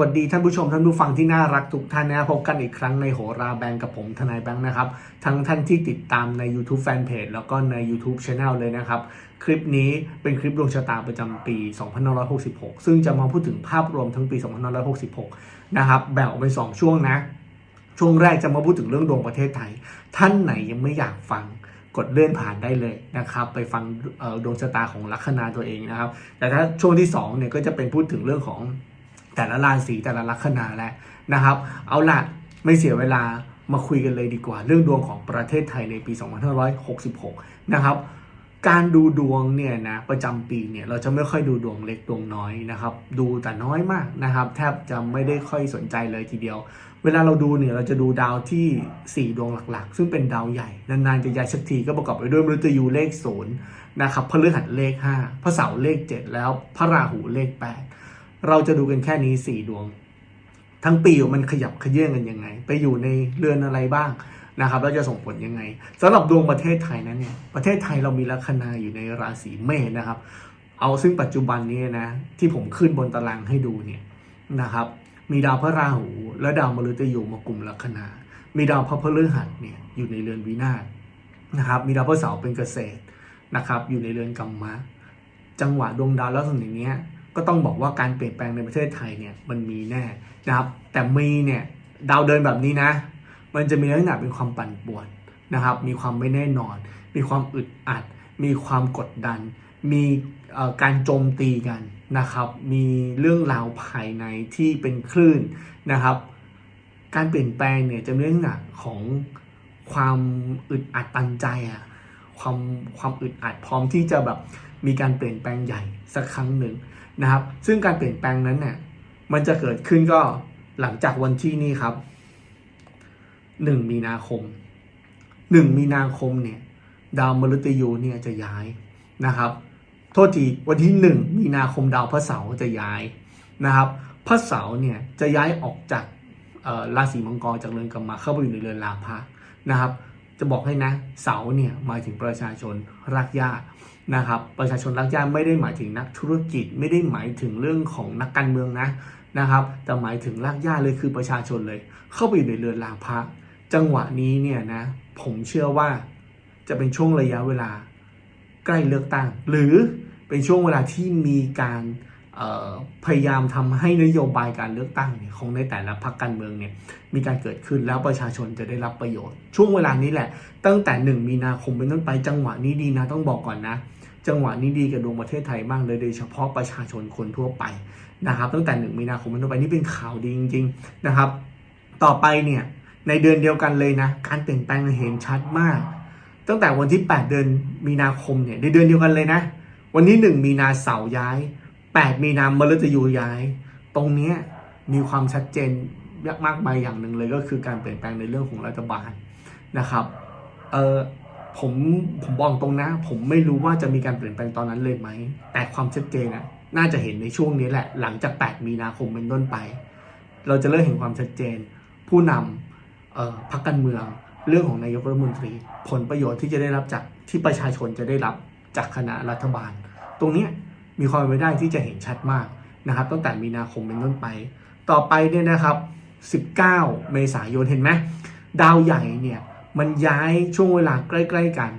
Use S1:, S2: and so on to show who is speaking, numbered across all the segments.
S1: วัสดีท่านผู้ชมท่านผู้ฟังที่น่ารักทุกท่านนะพบกันอีกครั้งในโหราแบงกับผมทนายแบงค์นะครับ ทั้งท่านที่ติดตามใน YouTube Fanpage แล้วก็ใน YouTube Channel เลยนะครับ คลิปนี้เป็นคลิปดวงชะตาประจำปี 2566 ซึ่งจะมาพูดถึงภาพรวมทั้งปี 2566 นะครับ แบ่งออกเป็น 2 ช่วงนะ ช่วงแรกจะมาพูดถึงเรื่องดวงประเทศไทย ท่านไหนยังไม่อยากฟังกดเลื่อนผ่านได้เลยนะครับ ไปฟังดวงชะตาของลัคนาตัวเองนะครับ แต่ถ้าช่วงที่2เนี่ยก็จะเป็นพูดถึงเรื่องของ แต่ละราศีแต่ละลัคนาแล้วนะครับ เอาละไม่เสียเวลามาคุยกันเลยดีกว่า เรื่องดวงของประเทศไทยในปี 2566 นะครับการดูดวงเนี่ยนะประจำปีเนี่ยเราจะไม่ค่อยดูดวงเล็กดวงน้อยนะครับ ดูแต่น้อยมากนะครับ แทบจะไม่ได้ค่อยสนใจเลยทีเดียว เวลาเราดูเนี่ยเราจะดูดาวที่ 4 ดวงหลักๆ ซึ่งเป็นดาวใหญ่นานๆจะย้ายสักทีก็ประกอบไปด้วยมฤตยูเลขศูนย์นะครับพฤหัสเลข 5 พระเสาร์เลข 7 แล้วพระราหูเลข 8 เราจะดูกันแค่นี้4ดวง ทั้งปีมันขยับขยื่นกันยังไง ไปอยู่ในเรือนอะไรบ้างนะครับแล้วจะส่งผลยังไงสำหรับดวงประเทศไทยนั้นเนี่ยประเทศไทยเรามีลัคนาอยู่ในราศีเมษนะครับ เอาซึ่งปัจจุบันนี้นะที่ผมขึ้นบนตารางให้ดูเนี่ยนะครับมีดาวพระราหู และดาวมฤตยูมากลุ่มลัคนา มีดาวพระพฤหัสเนี่ยอยู่ในเรือนวินาศนะครับ มีดาวพระเสาร์เป็นเกษตรนะครับ อยู่ในเรือนกรรมะ จังหวะดวงดาวลักษณะอย่างเนี้ย ก็ต้องบอกว่าการเปลี่ยนแปลงในประเทศไทยเนี่ยมันมีแน่นะครับ แต่มีเนี่ยดาวเดินแบบนี้นะ มันจะมีลักษณะเป็นความปั่นป่วนนะครับ มีความไม่แน่นอน มีความอึดอัด มีความกดดัน มีการโจมตีกันนะครับ มีเรื่องราวภายในที่เป็นคลื่นนะครับ การเปลี่ยนแปลงเนี่ยจะมีเรื่องหนักของความอึดอัดตันใจอะความความอึดอัดพร้อมที่จะแบบ มีการเปลี่ยนแปลงใหญ่สักครั้งหนึ่งนะครับ ซึ่งการเปลี่ยนแปลงนั้นเนี่ยมันจะเกิดขึ้นก็หลังจากวันที่นี่ครับหนึ่งมีนาคมหนึ่งมีนาคมเนี่ยดาวมฤตยูเนี่ยจะย้ายนะครับ โทษทีวันที่หนึ่งมีนาคมดาวพระเสาร์จะย้ายนะครับ พระเสาร์เนี่ยจะย้ายออกจากราศีมังกรจากเรือนกรรมะเข้าไปอยู่ในเรือนลาภะนะครับ จะบอกให้นะเสาเนี่ยหมายถึงประชาชนรักญาตินะครับ ประชาชนรักญาติไม่ได้หมายถึงนักธุรกิจไม่ได้หมายถึงเรื่องของนักการเมืองนะนะครับแต่หมายถึงรักญาติเลยคือประชาชนเลย เข้าไปอยู่ในเรือนลาภะจังหวะนี้เนี่ยนะผมเชื่อว่าจะเป็นช่วงระยะเวลา ใกล้เลือกตั้ง หรือเป็นช่วงเวลาที่มีการ พยายามทำให้นโยบายการเลือกตั้งเนี่ยของในแต่ละพรรคการเมืองเนี่ยมีการเกิดขึ้นแล้วประชาชนจะได้รับประโยชน์ ช่วงเวลานี้แหละ ตั้งแต่ 1 มีนาคมเป็นต้นไปจังหวะนี้ดีนะต้องบอกก่อนนะ จังหวะนี้ดีกับดวงประเทศไทยมากเลยโดยเฉพาะประชาชนคนทั่วไปนะครับ ตั้งแต่ 1 มีนาคมเป็นต้นไปนี่เป็นข่าวดีจริงๆนะครับ ต่อไปเนี่ยในเดือนเดียวกันเลยนะ การเปลี่ยนแปลงเห็นชัดมาก ตั้งแต่วันที่ 8 เดือนมีนาคมเนี่ยในเดือนเดียวกันเลยนะ วันที่1มีนาเสาร์ย้าย 8 มีนามฤตยูย้าย ตรงนี้มีความชัดเจนมากมายอย่างหนึ่งเลยก็คือการเปลี่ยนแปลงในเรื่องของรัฐบาลนะครับเออผมผมบอกตรงนะ ผมไม่รู้ว่าจะมีการเปลี่ยนแปลงตอนนั้นเลยไหม แต่ความชัดเจนอะน่าจะเห็นในช่วงนี้แหละ หลังจาก 8 มีนาคมเป็นต้นไป เราจะเริ่มเห็นความชัดเจน ผู้นำออพรรคการเมือง เรื่องของนายกรัฐมนตรี ผลประโยชน์ที่จะได้รับจากที่ประชาชนจะได้รับจากคณะรัฐบาล ตรงนี้ มีความเป็นไปได้ที่จะเห็นชัดมากนะครับตั้งแต่มีนาคมเป็นต้นไป ต่อไปเนี่ยนะครับ 19 เมษายนเห็นไหมดาวใหญ่เนี่ยมันย้ายช่วงเวลาใกล้ๆกัน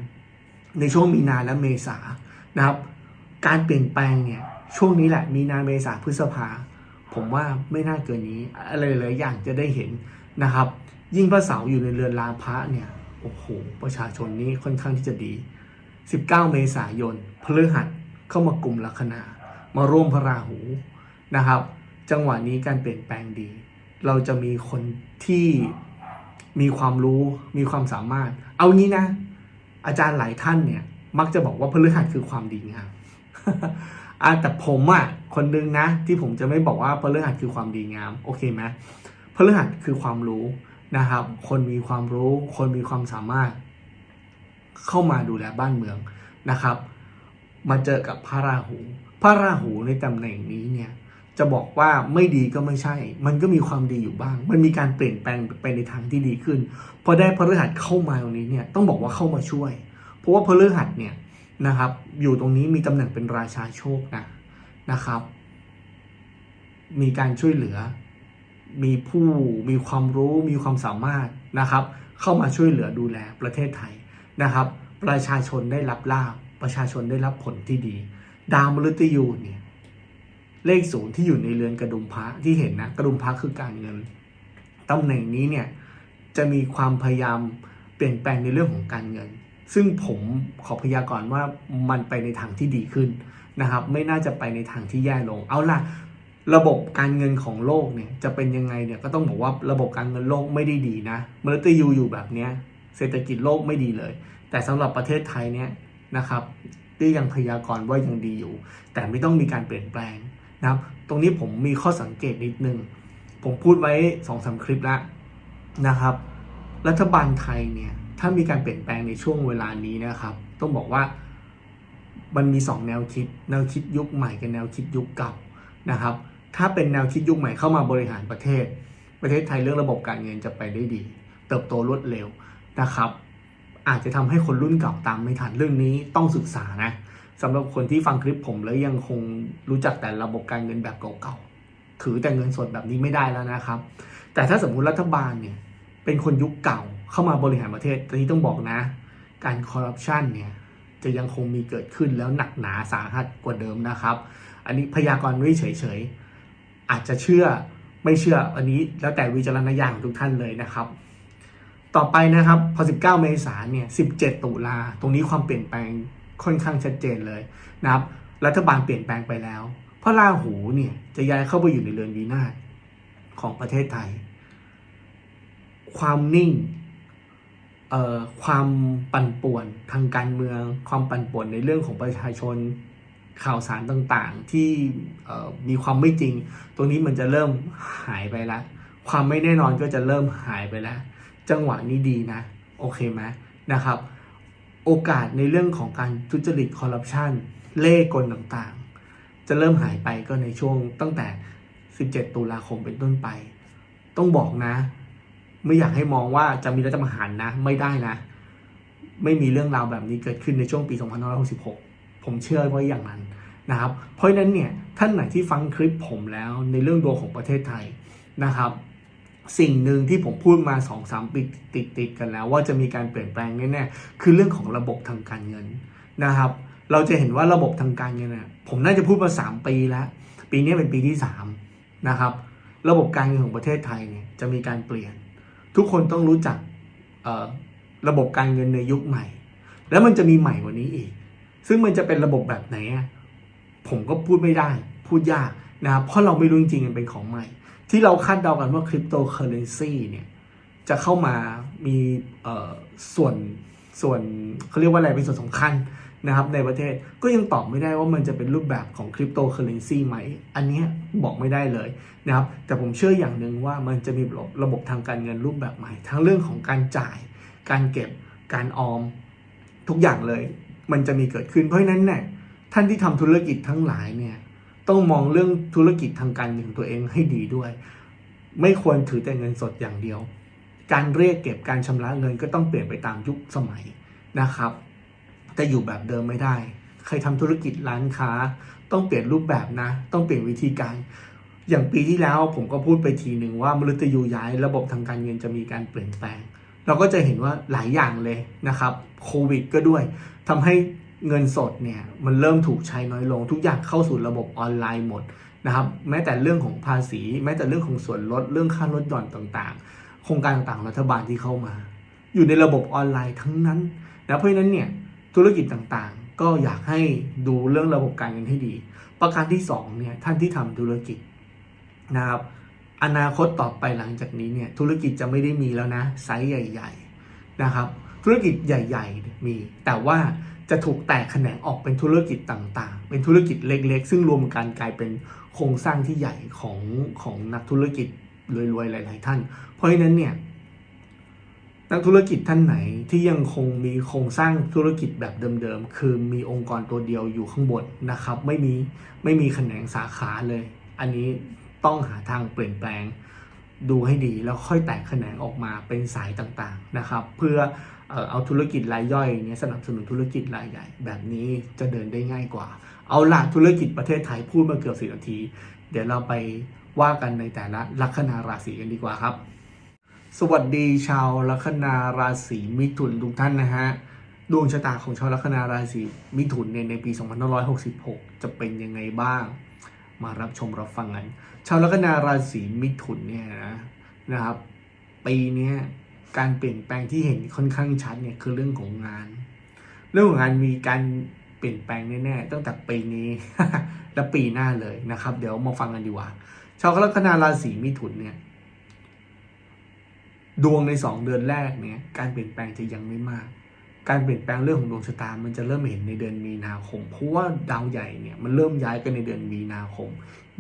S1: ในช่วงมีนาและเมษานะครับการเปลี่ยนแปลงเนี่ยช่วงนี้แหละมีนาเมษาพฤษภา ผมว่าไม่น่าเกินนี้อะไรหลายอย่างจะได้เห็นนะครับ ยิ่งพระเสาร์อยู่ในเรือนลาพระเนี่ยโอ้โหประชาชนนี้ค่อนข้างที่จะดี 19 เมษายนพฤหัส เข้ามากลุ่มลัคนา มาร่วมพระราหูนะครับ จังหวะนี้การเปลี่ยนแปลงดี เราจะมีคนที่มีความรู้มีความสามารถ เอางี้นะ อาจารย์หลายท่านเนี่ย มักจะบอกว่าพฤหัสคือความดีงามอะแต่ผมอะคนนึงนะ ที่ผมจะไม่บอกว่าพฤหัสคือความดีงาม โอเคไหมพฤหัสคือความรู้นะครับ คนมีความรู้ คนมีความสามารถ เข้ามาดูแลบ้านเมืองนะครับ มาเจอกับพระราหู พระราหูในตำแหน่งนี้เนี่ยจะบอกว่าไม่ดีก็ไม่ใช่ มันก็มีความดีอยู่บ้าง มันมีการเปลี่ยนแปลงไปในทางที่ดีขึ้น พอได้พระฤหัสเข้ามาตรงนี้เนี่ยต้องบอกว่าเข้ามาช่วย เพราะว่าพระฤหัสเนี่ยนะครับ อยู่ตรงนี้มีตำแหน่งเป็นราชาโชคนะนะครับ มีการช่วยเหลือ มีผู้มีความรู้มีความสามารถนะครับ เข้ามาช่วยเหลือดูแลประเทศไทยนะครับ ประชาชนได้รับลาบ ประชาชนได้รับผลที่ดี ดาวมฤตยูเนี่ยเลขศูนย์ที่อยู่ในเรือนกระดุมพระที่เห็นนะกระดุมพระคือการเงินตำแหน่งนี้เนี่ยจะมีความพยายามเปลี่ยนแปลงในเรื่องของการเงิน ซึ่งผมขอพยากรณ์ว่ามันไปในทางที่ดีขึ้นนะครับ ไม่น่าจะไปในทางที่แย่ลง เอาล่ะระบบการเงินของโลกเนี่ยจะเป็นยังไงเนี่ยก็ต้องบอกว่าระบบการเงินโลกไม่ได้ดีนะมฤตยูอยู่แบบเนี้ยเศรษฐกิจโลกไม่ดีเลย แต่สำหรับประเทศไทยเนี่ย นะครับที่ยังพยากรณ์ว่ายังดีอยู่ แต่ไม่ต้องมีการเปลี่ยนแปลงนะครับ ตรงนี้ผมมีข้อสังเกตนิดนึง ผมพูดไว้สองสาคลิปแล้วนะครับ รัฐบาลไทยเนี่ยถ้ามีการเปลี่ยนแปลงในช่วงเวลานี้นะครับ ต้องบอกว่ามันมีสองแนวคิด แนวคิดยุคใหม่กับแนวคิดยุคเก่านะครับ ถ้าเป็นแนวคิดยุคใหม่เข้ามาบริหารประเทศ ประเทศไทยเรื่องระบบการเงินจะไปได้ดี เติบโตรวดเร็วนะครับ อาจจะทำให้คนรุ่นเก่าตามไม่ทันเรื่องนี้ต้องศึกษานะสำหรับคนที่ฟังคลิปผมแล้วยังคงรู้จักแต่ระบบการเงินแบบเก่าๆถือแต่เงินสดแบบนี้ไม่ได้แล้วนะครับ แต่ถ้าสมมุติรัฐบาลเนี่ยเป็นคนยุคเก่าเข้ามาบริหารประเทศตอนนี้ต้องบอกนะ การคอร์รัปชันเนี่ยจะยังคงมีเกิดขึ้นแล้วหนักหนาสาหัสกว่าเดิมนะครับ อันนี้พยากรณ์ไว้เฉยๆอาจจะเชื่อไม่เชื่ออันนี้แล้วแต่วิจารณญาณของทุกท่านเลยนะครับ ต่อไปนะครับพอ 19 เมษายนเนี่ย17 ตุลาตรงนี้ความเปลี่ยนแปลงค่อนข้างชัดเจนเลยนะครับ รัฐบาลเปลี่ยนแปลงไปแล้ว เพราะราหูเนี่ยจะย้ายเข้าไปอยู่ในเรือนวีนาศของประเทศไทย ความนิ่งเอ่อความปั่นป่วนทางการเมือง ความปั่นป่วนในเรื่องของประชาชนข่าวสารต่างๆ ที่เอ่มีความไม่จริง ตรงนี้มันจะเริ่มหายไปแล้วความไม่แน่นอนก็จะเริ่มหายไปแล้ว จังหวะนี้ดีนะ โอเคไหมนะครับ โอกาสในเรื่องของการทุจริตคอร์รัปชันเล่กลต่างๆ จะเริ่มหายไปก็ในช่วงตั้งแต่ 17 ตุลาคมเป็นต้นไป ต้องบอกนะ ไม่อยากให้มองว่าจะมีรัฐประหารนะ ไม่ได้นะ ไม่มีเรื่องราวแบบนี้เกิดขึ้นในช่วงปี 2566 ผมเชื่อว่าอย่างนั้นนะครับ เพราะฉะนั้นเนี่ยท่านไหนที่ฟังคลิปผมแล้วในเรื่องดวงของประเทศไทยนะครับ สิ่งหนึ่งที่ผมพูดมา2อสามปีติดติดๆกันแล้ว ว่าจะมีการเปลี่ยนแปลงแน่ๆคือเรื่องของระบบทางการเงินนะครับ เราจะเห็นว่าระบบทางการเงินน่ะผมน่าจะพูดมา 3 ปีแล้ว ปีนี้เป็นปีที่3นะครับระบบการเงินของประเทศไทยเนี่ยจะมีการเปลี่ยน ทุกคนต้องรู้จักระบบการเงินในยุคใหม่ แล้วมันจะมีใหม่กว่านี้อีก ซึ่งมันจะเป็นระบบแบบไหนผมก็พูดไม่ได้ พูดยากนะครับเพราะเราไม่รู้จริงๆมันเป็นของใหม่ ที่เราคาดเดากันว่าคริปโตเคอเรนซีเนี่ยจะเข้ามามีเอ่อส่วนส่วนเขาเรียกว่าอะไรเป็นส่วนสำคัญนะครับในประเทศก็ยังตอบไม่ได้ว่ามันจะเป็นรูปแบบของคริปโตเคอเรนซีไหม อันนี้บอกไม่ได้เลยนะครับแต่ผมเชื่ออย่างหนึ่งว่ามันจะมีระบบระบบทางการเงินรูปแบบใหม่ ทั้งเรื่องของการจ่าย การเก็บการออมทุกอย่างเลย มันจะมีเกิดขึ้นเพราะฉะนั้นเนี่ยท่านที่ทำธุรกิจทั้งหลายเนี่ย ต้องมองเรื่องธุรกิจทางการเงินของตัวเองให้ดีด้วย ไม่ควรถือแต่เงินสดอย่างเดียว การเรียกเก็บการชำระเงินก็ต้องเปลี่ยนไปตามยุคสมัยนะครับ แต่อยู่แบบเดิมไม่ได้ ใครทำธุรกิจร้านค้า ต้องเปลี่ยนรูปแบบนะ ต้องเปลี่ยนวิธีการ อย่างปีที่แล้วผมก็พูดไปทีหนึ่งว่ามฤตยูย้ายระบบทางการเงินจะมีการเปลี่ยนแปลง เราก็จะเห็นว่าหลายอย่างเลยนะครับ โควิดก็ด้วยทำให้ เงินสดเนี่ยมันเริ่มถูกใช้น้อยลง ทุกอย่างเข้าสู่ระบบออนไลน์หมดนะครับแม้แต่เรื่องของภาษี แม้แต่เรื่องของส่วนลดเรื่องค่าลดหย่อนต่างๆ โครงการต่างๆของรัฐบาลที่เข้ามา อยู่ในระบบออนไลน์ทั้งนั้นนะเพราะฉะนั้นเนี่ยธุรกิจต่างๆ ก็อยากให้ดูเรื่องระบบการเงินให้ดี ประการที่สองเนี่ยท่านที่ทำธุรกิจนะครับอนาคตต่อไปหลังจากนี้เนี่ยธุรกิจจะไม่ได้มีแล้วนะไซส์ใหญ่ ๆนะครับ ธุรกิจใหญ่ ๆ มีแต่ว่า จะถูกแตกแขนงออกเป็นธุรกิจต่างๆ เป็นธุรกิจเล็กๆ ซึ่งรวมกันกลายเป็นโครงสร้างที่ใหญ่ของของนักธุรกิจรวยๆหลาย ๆ ท่าน เพราะฉะนั้นเนี่ยนักธุรกิจท่านไหนที่ยังคงมีโครงสร้างธุรกิจแบบเดิมๆ คือมีองค์กรตัวเดียวอยู่ข้างบนนะครับ ไม่มีไม่มีแขนงสาขาเลย อันนี้ต้องหาทางเปลี่ยนแปลงดูให้ดีแล้วค่อยแตกแขนงออกมาเป็นสายต่างๆนะครับ เพื่อ เอ่อเอาธุรกิจรายย่อยเนี้ยสนับสนุนธุรกิจรายใหญ่ แบบนี้จะเดินได้ง่ายกว่า เอาหล่ะธุรกิจประเทศไทยพูดมาเกือบสินาที เดี๋ยวเราไปว่ากันในแต่ละลัคนาราศีกันดีกว่าครับ สวัสดีชาวลัคนาราศีมิถุนทุกท่านนะฮะดวงชะตาของชาวลัคนาราศีมิถุนเนี่ยในปี 2566 จะเป็นยังไงบ้าง มารับชมรับฟังกัน ชาวลัคนาราศีมิถุนเนี่ยนะนะครับ ปีนี้ การเปลี่ยนแปลงที่เห็นค่อนข้างชัดเนี่ยคือเรื่องของงาน เรื่องของงานมีการเปลี่ยนแปลงแน่ๆตั้งแต่ปีนี้ และปีหน้าเลยนะครับ เดี๋ยวมาฟังกันดีกว่าชาวลัคนาราศีมิถุนเนี่ย ดวงในสองเดือนแรกเนี่ย การเปลี่ยนแปลงจะยังไม่มาก การเปลี่ยนแปลงเรื่องของดวงชะตา มันจะเริ่มเห็นในเดือนมีนาคม เพราะว่าดาวใหญ่เนี่ยมันเริ่มย้ายกันในเดือนมีนาคม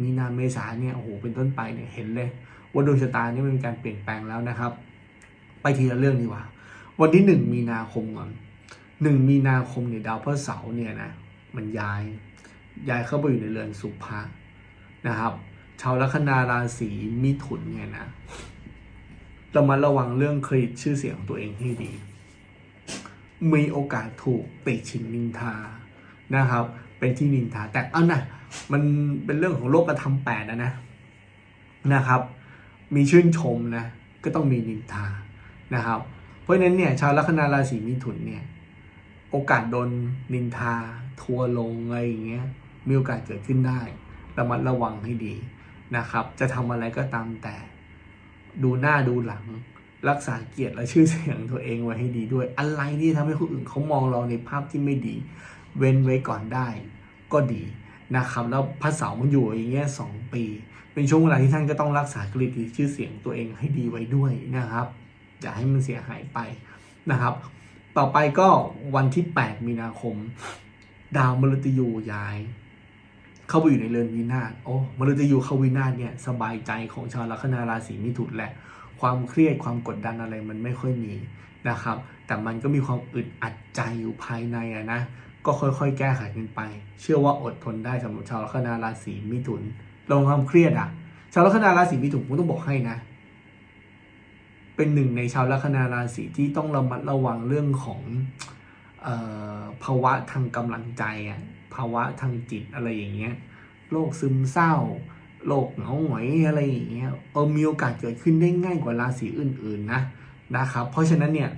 S1: มีนาเมษาเนี่ยโอ้โหเป็นต้นไปเนี่ยเห็นเลยว่าดวงชะตาเนี่ยมันมีการเปลี่ยนแปลงแล้วนะครับ ไปทีละเรื่องดีกว่า วันที่หนึ่งมีนาคมก่อนหนึ่งมีนาคมเนี่ยดาวพฤหัสเสาร์เนี่ยนะมันย้ายย้ายเข้าไปอยู่ในเรือนสุภะนะครับ ชาวลัคนาราศีมิถุนเนี่ยนะรามาระวังเรื่องเครดิตชื่อเสียงของตัวเองให้ดี มีโอกาสถูกติชินนินทานะครับ เป็นที่นินทาแต่เอานะมันเป็นเรื่องของโลกธรรมแปดนะนะนะครับ มีชื่นชมนะก็ต้องมีนินทา นะครับ เพราะฉะนั้นเนี่ยชาวลัคนาราศีมิถุนเนี่ยโอกาสโดนนินทา ทัวร์ลงอะไรอย่างเงี้ยมีโอกาสเกิดขึ้นได้ระมัดระวังให้ดีนะครับ จะทำอะไรก็ตามแต่ ดูหน้าดูหลัง รักษาเกียรติและชื่อเสียงตัวเองไว้ให้ดีด้วย อะไรที่ทำให้คนอื่นเขามองเราในภาพที่ไม่ดี เว้นไว้ก่อนได้ ก็ดีนะครับแล้วพระเสาร์มันอยู่อย่างเงี้ยสองปี เป็นช่วงเวลาที่ท่านก็ต้องรักษาเกียรติชื่อเสียงตัวเองให้ดีไว้ด้วยนะครับ อย่าให้มันเสียหายไปนะครับ ต่อไปก็วันที่ 8 มีนาคม ดาวมฤตยูย้าย เข้าไปอยู่ในเรือนวินาศโอ้มฤตยูเข้าวินาศเนี่ยสบายใจของชาวลัคนาราศีมิถุนแหละ ความเครียดความกดดันอะไรมันไม่ค่อยมีนะครับ แต่มันก็มีความอึดอัดใจอยู่ภายในอะนะก็ค่อยๆ แก้ไขกันไป เชื่อว่าอดทนได้สำหรับชาวลัคนาราศีมิถุนลงความเครียดอะชาวลัคนาราศีมิถุนผมต้องบอกให้นะ เป็นหนึ่งในชาวลัคนาราศีที่ต้องระมัดระวังเรื่องของออภาวะทางกำลังใจอะภาวะทางจิตอะไรอย่างเงี้ยโรคซึมเศร้าโรคเหงาหงอยอะไรอย่างเงี้ยเออมีโอกาสเกิดขึ้นได้ง่ายกว่าราศีอื่นๆนะนะครับ เพราะฉะนั้นเนี่ย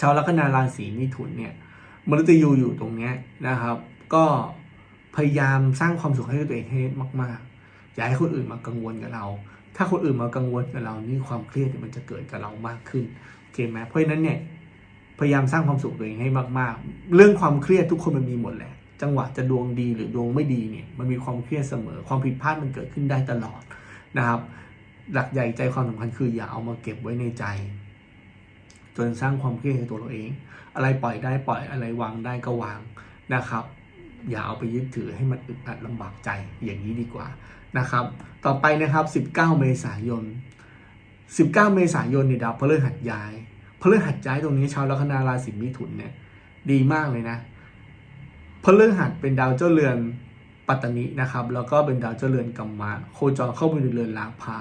S1: ชาวลัคนาราศีมิถุนเนี่ยมฤตยูอยู่ตรงเนี้ยนะครับ ก็พยายามสร้างความสุขให้ตัวเองให้มากๆอย่าให้คนอื่นมากังวลกับเรา ถ้าคนอื่นมากังวลกับเรานี่ความเครียดมันจะเกิดกับเรามากขึ้นโอเคไหมเพราะฉะนั้นเนี่ยพยายามสร้างความสุขตัวเองให้มาก ๆ เรื่องความเครียดทุกคนมันมีหมดแหละ จังหวะจะดวงดีหรือดวงไม่ดีเนี่ยมันมีความเครียดเสมอ ความผิดพลาดมันเกิดขึ้นได้ตลอดนะครับ หลักใหญ่ใจความสำคัญคืออย่าเอามาเก็บไว้ในใจ จนสร้างความเครียดให้ตัวเราเอง อะไรปล่อยได้ปล่อยอะไรวางได้ก็วางนะครับ อย่าเอาไปยึดถือให้มันอึดอัดลำบากใจอย่างนี้ดีกว่านะครับ ต่อไปนะครับ 19 เมษายน 19 เมษายนเนี่ยดาวพฤหัสย้ายพฤหัสย้ายตรงนี้ชาวลัคนาราศีมิถุนเนี่ยดีมากเลยนะพฤหัสเป็นดาวเจ้าเรือนปัตตนินะครับ แล้วก็เป็นดาวเจ้าเรือนกัมมะโคจรเข้าไปในเรือนลาภา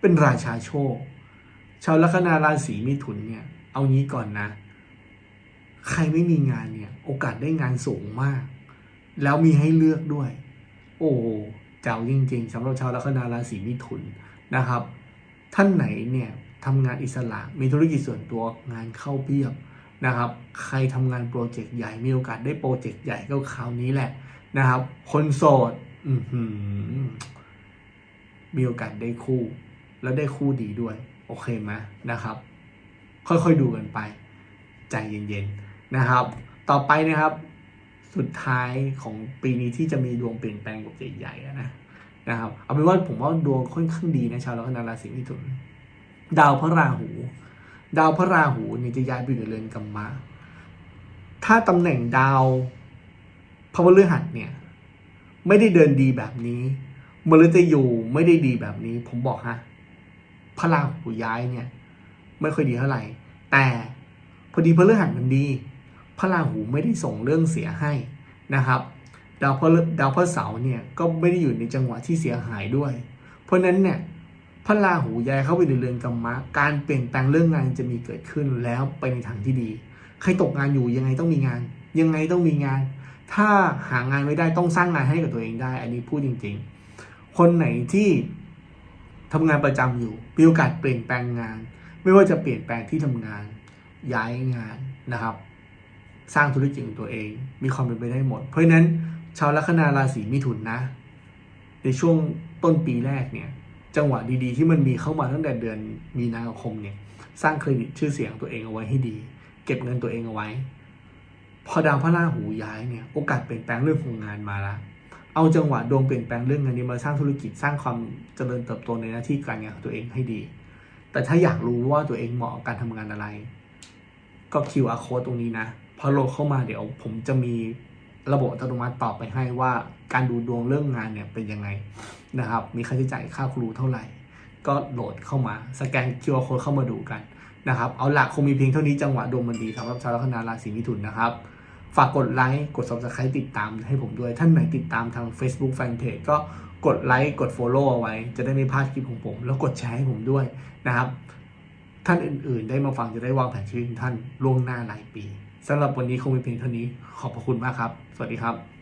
S1: เป็นราชาโชค ชาวลัคนาราศีมิถุนเนี่ยเอางี้ก่อนนะ ใครไม่มีงานเนี่ย โอกาสได้งานสูงมาก แล้วมีให้เลือกด้วย โอ้เจ้าจริง ๆสำหรับชาวลัคนาราศีมิถุนนะครับ ท่านไหนเนี่ยทำงานอิสระมีธุรกิจส่วนตัวงานเข้าเพียบนะครับ ใครทำงานโปรเจกต์ใหญ่มีโอกาสได้โปรเจกต์ใหญ่ก็คราวนี้แหละนะครับ คนโสดมีโอกาสได้คู่ แล้วได้คู่ดีด้วย โอเคไหมนะครับ ค่อยๆดูกันไป ใจเย็นๆนะครับ ต่อไปนะครับ สุดท้ายของปีนี้ที่จะมีดวงเปลี่ยนแปลงแบบใหญ่ๆนะนะครับเอาเป็นว่าผมว่าดวงค่อนข้างดีนะชาวลัคนาราศีมิถุน ดาวพระราหู ดาวพระราหูเนี่ยจะย้ายไปอยู่ในเรือนกัมมะถ้าตำแหน่งดาวพระพฤหัสเนี่ย ไม่ได้เดินดีแบบนี้มฤตยูไม่ได้ดีแบบนี้ ผมบอกฮะพระราหูย้ายเนี่ย ไม่ค่อยดีเท่าไหร่ แต่พอดีพระฤหัสมันดี พระราหูไม่ได้ส่งเรื่องเสียให้นะครับดาวพระดาวพระเสาร์เนี่ยก็ไม่ได้อยู่ในจังหวะที่เสียหายด้วย เพราะนั้นเนี่ยพระราหูย้ายเข้าไปในเรือนกรรมะการเปลี่ยนแปลงเรื่องงานจะมีเกิดขึ้นแล้วไปในทางที่ดี ใครตกงานอยู่ยังไงต้องมีงาน ยังไงต้องมีงาน ถ้าหางานไม่ได้ต้องสร้างงานให้กับตัวเองได้ อันนี้พูดจริง ๆ คนไหนที่ทำงานประจำอยู่มีโอกาสเปลี่ยนแปลงงาน ไม่ว่าจะเปลี่ยนแปลงที่ทำงานย้ายงานนะครับ สร้างธุรกิจของตัวเอง มีความเป็นไปได้หมด เพราะฉะนั้นชาวลัคนาราศีมิถุนนะ ในช่วงต้นปีแรกเนี่ย จังหวะดีๆ ที่มันมีเข้ามาตั้งแต่เดือนมีนาคมเนี่ย สร้างเครดิตชื่อเสียงตัวเองเอาไว้ให้ดี เก็บเงินตัวเองเอาไว้ พอดาวพระราหูย้ายเนี่ย โอกาสเปลี่ยนแปลงเรื่องของงานมาละเอาจังหวะดวงเปลี่ยนแปลงเรื่องงานนี้มาสร้างธุรกิจสร้างความเจริญเติบโตในหน้าที่การงานของตัวเองให้ดี แต่ถ้าอยากรู้ว่าตัวเองเหมาะกับการทำงานอะไร ก็ QR code ตรงนี้นะ พอโหลดเข้ามาเดี๋ยวผมจะมีระบบอัตโนมัติตอบไปให้ว่าการดูดวงเรื่องงานเนี่ยเป็นยังไงนะครับ มีค่าใช้จ่ายค่าครูเท่าไหร่ ก็โหลดเข้ามาสแกน QR code เข้ามาดูกันนะครับ เอาหละคงมีเพียงเท่านี้จังหวะดวงมันดีสำหรับชาวลัคนาราศีมิถุนนะครับ ฝากกดไลค์กด subscribe ติดตามให้ผมด้วย ท่านไหนติดตามทาง Facebook Fanpage ก็กดไลค์กด Follow เอาไว้ จะได้ไม่พลาดคลิปของผม แล้วกดแชร์ให้ผมด้วยนะครับ ท่านอื่นๆ ได้มาฟังจะได้วางแผนชีวิตท่านล่วงหน้าหลายปี สำหรับวันนี้คงมีเพียงเท่านี้ ขอบพระคุณมากครับ สวัสดีครับ